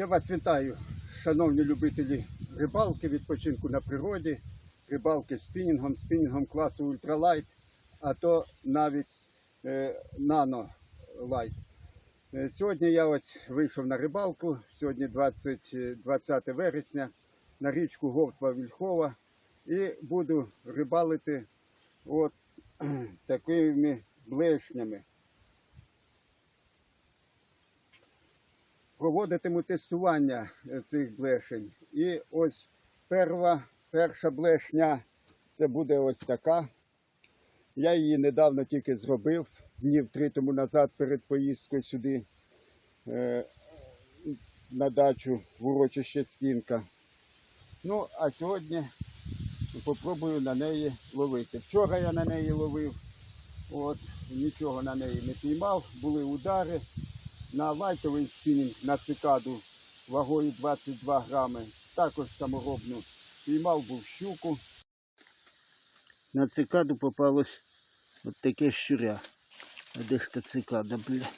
Я вас вітаю, шановні любителі рибалки, відпочинку на природі, рибалки спінінгом, спінінгом класу ультралайт, а то навіть е, нано. Е, Сьогодні я ось вийшов на рибалку, сьогодні 20, е, 20 вересня, на річку Говтва Вільхова і буду рибалити от такими блешнями. Проводитиму тестування е, цих блешень. І ось перва, перша блешня це буде ось така. Я її недавно тільки зробив, днів три тому назад перед поїздкою сюди е, на дачу в урочище Стінка. Ну, а сьогодні попробую на неї ловити. Вчора я на неї ловив, от, нічого на неї не піймав, були удари на лайтовий спінінг на цикаду вагою 22 грами. Також саморобну піймав був щуку. На цикаду попалось от таке щуря. А де ж та цикада, бля?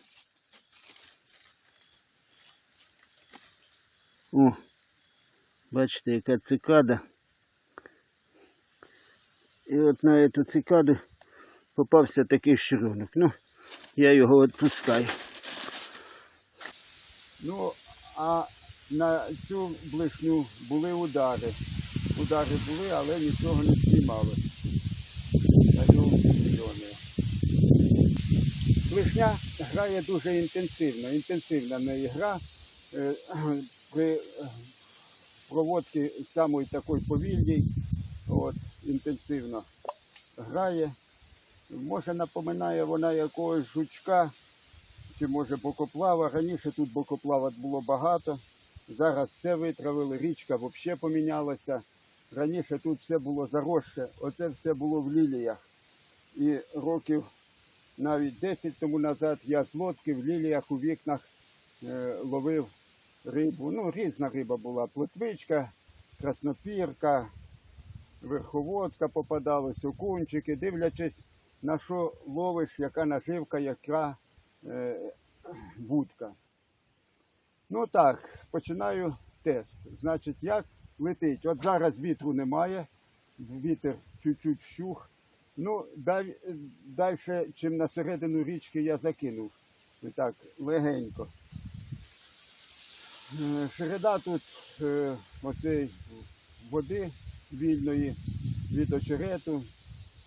О, бачите, яка цикада. І от на цю цикаду попався такий щурунок. Ну, я його відпускаю. Ну, а на цю блишню були удари. Удари були, але нічого не мільйони. Блишня грає дуже інтенсивно. Інтенсивна в неї гра. Е, При проводці самої такої повільній, от, інтенсивно грає. Може напоминає вона якогось жучка чи може бокоплава. Раніше тут бокоплава було багато. Зараз все витравили, річка взагалі помінялася. Раніше тут все було заросше, оце все було в ліліях. І років навіть 10 тому назад я з лодки в ліліях у вікнах е, ловив рибу. Ну, різна риба була. Плотвичка, краснопірка, верховодка попадалась, окунчики, дивлячись на що ловиш, яка наживка, яка е, вудка. Ну так, починаю тест. Значить, як летить? От зараз вітру немає, вітер чуть-чуть вщух. Ну, далі, далі, чим на середину річки я закинув. І так, легенько. Е, тут е, оцей води вільної від очерету,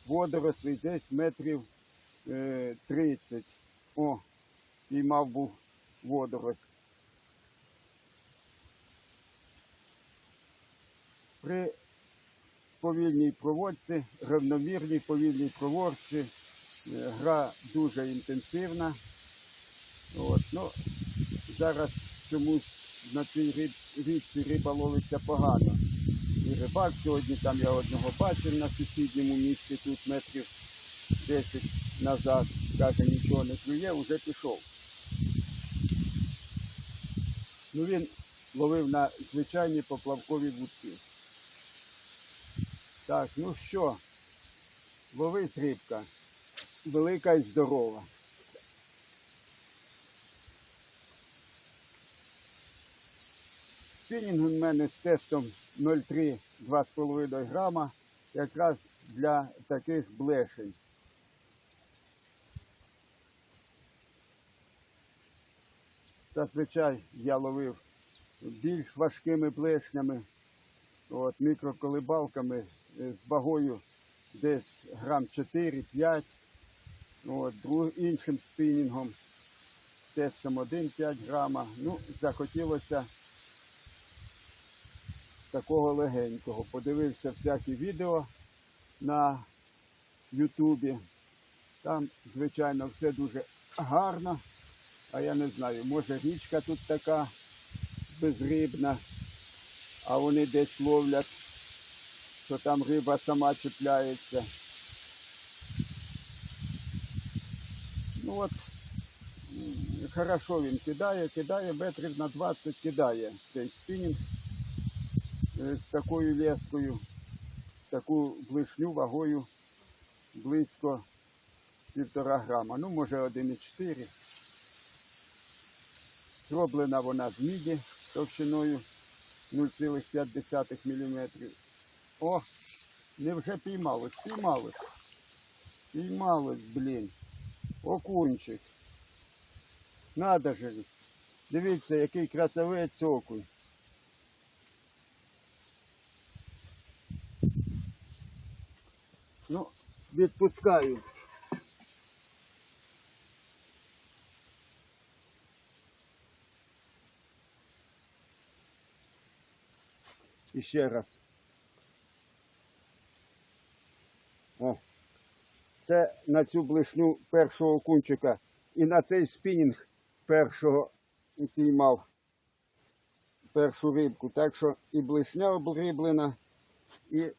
водорослий десь метрів е, 30. О, піймав був водорось. При повільній проводці, рівномірній повільній проводці, е, гра дуже інтенсивна. От, ну, зараз чомусь на цій риб- річці риба ловиться погано. І рибак сьогодні там я одного бачив на сусідньому місці, тут метрів 10 назад, каже, нічого не клює, вже пішов. Ну він ловив на звичайні поплавкові вудки. Так, ну що, ловись рибка, велика і здорова. Спінінг у мене з тестом 0,3-2,5 грама, якраз для таких блешень. Зазвичай я ловив більш важкими блешнями, от, мікроколибалками е, з вагою десь грам 4-5, от, друг- іншим спінінгом тестом 1,5 грама. Ну, захотілося такого легенького. Подивився всякі відео на Ютубі. Там, звичайно, все дуже гарно. А я не знаю, може річка тут така безрибна, а вони десь ловлять, що там риба сама чіпляється. Ну от, хорошо він кидає, кидає метрів на 20 кидає цей спінінг е, з такою лескою, таку блишню вагою близько півтора грама. Ну, може 1,4. Зроблена вона з міді. товщиною 0,5 мм. О, невже піймалось, піймалось. Піймалось, блін. Окунчик. Надо же. Дивіться, який красавець окунь. Ну, відпускаю. І ще раз. О. Це на цю блишню першого кунчика і на цей спінінг першого піймав першу рибку. Так що і блишня обриблена, і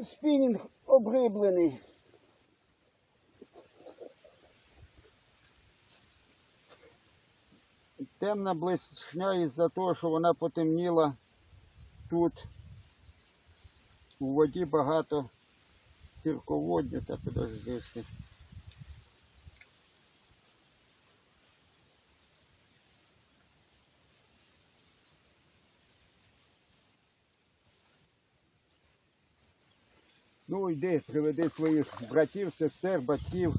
спінінг обриблений. Темна блишня із-за того, що вона потемніла тут. У воді багато сірководню, та подождешки. Ну йди, приведи своїх братів, сестер, батьків.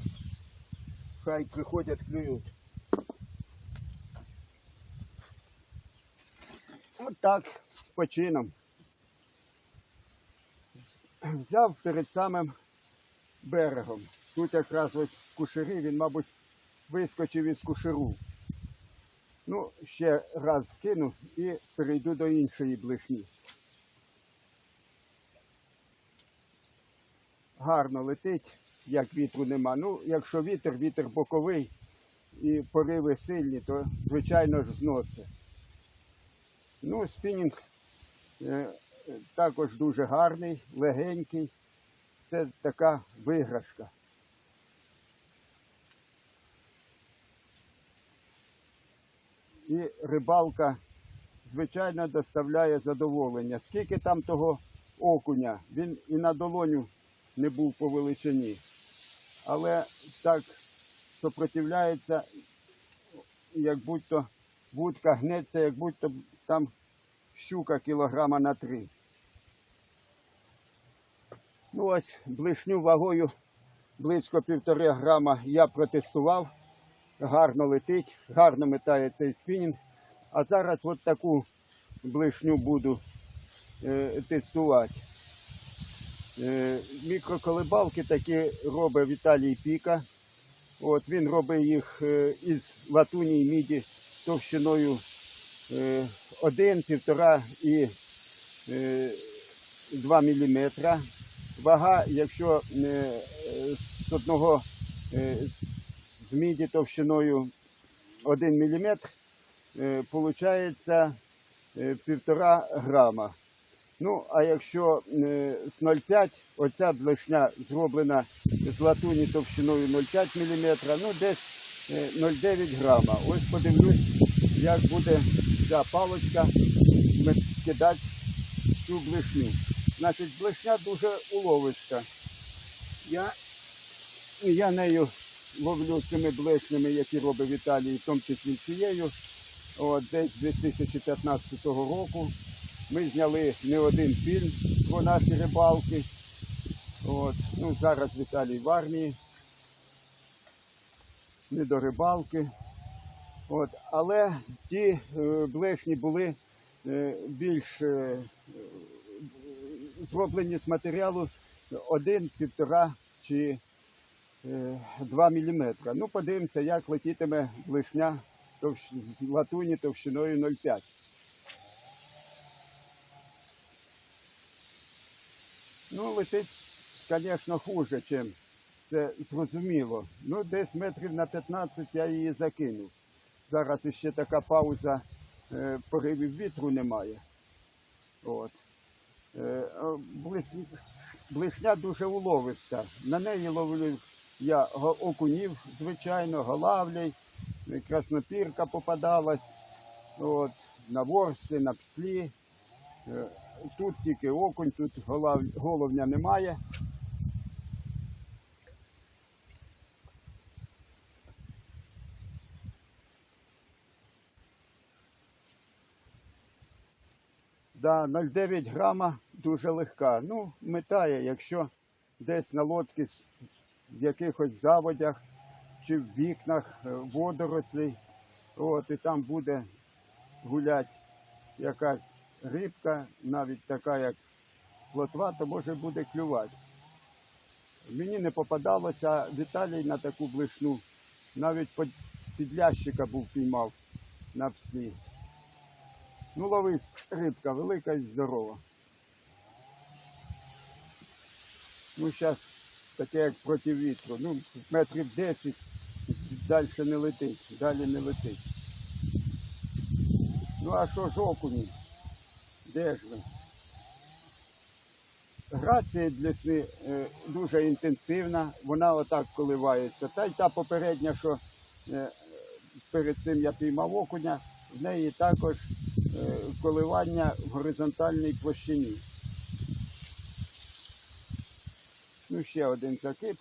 Хай приходять, клюють. От так, з почином. Взяв перед самим берегом. Тут якраз ось кушери, він, мабуть, вискочив із кушеру. Ну, ще раз скину і перейду до іншої блишні. Гарно летить, як вітру нема. Ну, якщо вітер, вітер боковий і пориви сильні, то звичайно ж зносить. Ну, спінінг е, також дуже гарний, легенький. Це така виграшка. І рибалка, звичайно, доставляє задоволення. Скільки там того окуня, він і на долоню не був по величині. Але так сопротивляється, як будь-то вудка гнеться, як будь-то там щука кілограма на три. Ну ось блишню вагою близько півтори грама я протестував. Гарно летить, гарно метає цей спінінг. А зараз от таку блишню буду е, тестувати. Е, мікроколебалки такі робить Віталій Піка. От він робить їх е, із латуні і міді товщиною е, 1, 1,5 і е, 2 мм. Вага, якщо е, е, з одного е, з- міді товщиною 1 мм, е, виходить е, 1,5 грама. Ну, а якщо е, з 0,5, оця блешня зроблена з латуні товщиною 0,5 мм, ну десь е, 0,9 грама. Ось подивлюсь, як буде ця паличка ми- кидати цю блешню. Значить, блешня дуже уловиста. Я, я нею ловлю цими блешнями, які робить Віталій, в тому числі цією. От, десь 2015 року. Ми зняли не один фільм про наші рибалки. От. Ну, зараз Віталій в армії. Не до рибалки. От. Але ті е, блешні були е, більш е, зроблені з матеріалу 1, 1,5 чи 2 мм. Ну, подивимося, як летітиме блешня товщ... з латуні товщиною 0,5. Ну, летить, звісно, хуже, чим це зрозуміло. Ну, десь метрів на 15 я її закинув. Зараз ще така пауза, е, поривів вітру немає. От. Е, Блишня дуже уловиста. На неї ловлю я окунів, звичайно, голавлей, краснопірка попадалась, от, на ворсти, на пслі. Е, Тут тільки окунь, тут головня немає. Да, 0,9 грама дуже легка. Ну, метає, якщо десь на лодці в якихось заводях чи в вікнах е, водорослей, от, і там буде гуляти якась рибка, навіть така, як плотва, то може буде клювати. Мені не попадалося, Віталій на таку блишну, навіть под- підлящика був піймав на пслі. Ну, ловись, рибка велика і здорова. Ну, зараз таке як проти вітру. Ну, метрів 10 далі не летить, далі не летить. Ну а що ж окуні? Де ж ви? Грація для сни е, дуже інтенсивна, вона отак коливається. Та й та попередня, що е, перед цим я піймав окуня, в неї також коливання в горизонтальній площині. Ну, ще один закид.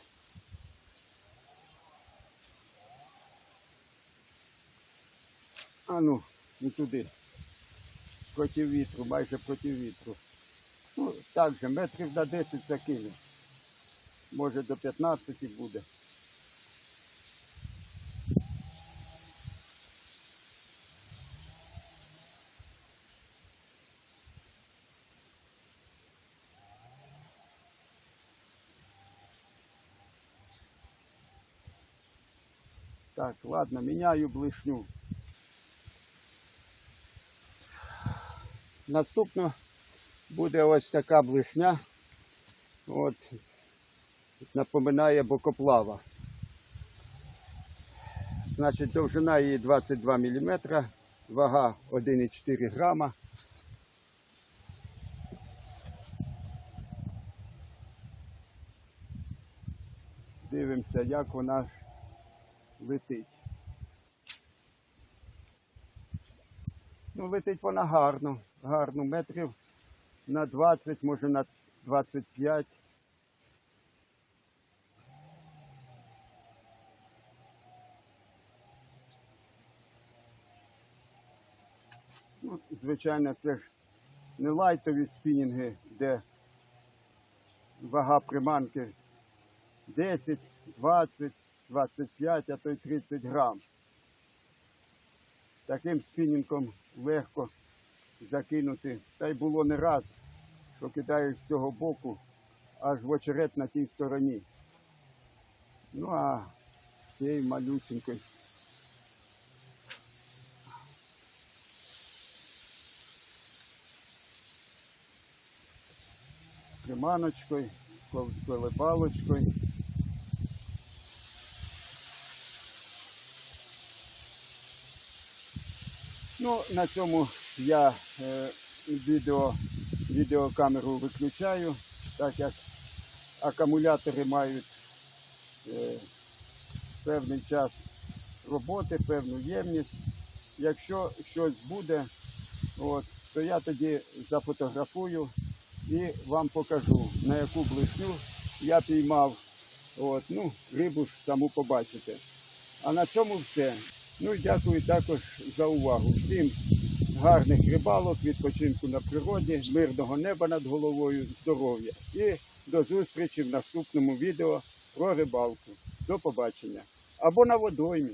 А ну, не туди. Проти вітру, майже проти вітру. Ну, так же, метрів на 10 закинув. Може до 15 буде. Так, ладно, міняю блишню. Наступно буде ось така блишня. От, напоминає бокоплава. Значить, довжина її 22 мм, вага 1,4 грама. Дивимося, як вона летить. Ну, летить вона гарно, гарно, метрів на 20, може на 25. Ну, звичайно, це ж не лайтові спінінги, де вага приманки 10, 20, 25, а то й 30 грам. Таким спінінгом легко закинути. Та й було не раз, що кидаєш з цього боку, аж в очерет на тій стороні. Ну а цією малюсенькою. Приманочкою, колебалочкою. Ну, на цьому я е, відео, відеокамеру виключаю, так як акумулятори мають е, певний час роботи, певну ємність. Якщо щось буде, от, то я тоді зафотографую і вам покажу, на яку блишню я піймав. От, ну, рибу ж саму побачите. А на цьому все. Ну і дякую також за увагу. Всім гарних рибалок, відпочинку на природі, мирного неба над головою, здоров'я. І до зустрічі в наступному відео про рибалку. До побачення. Або на водоймі.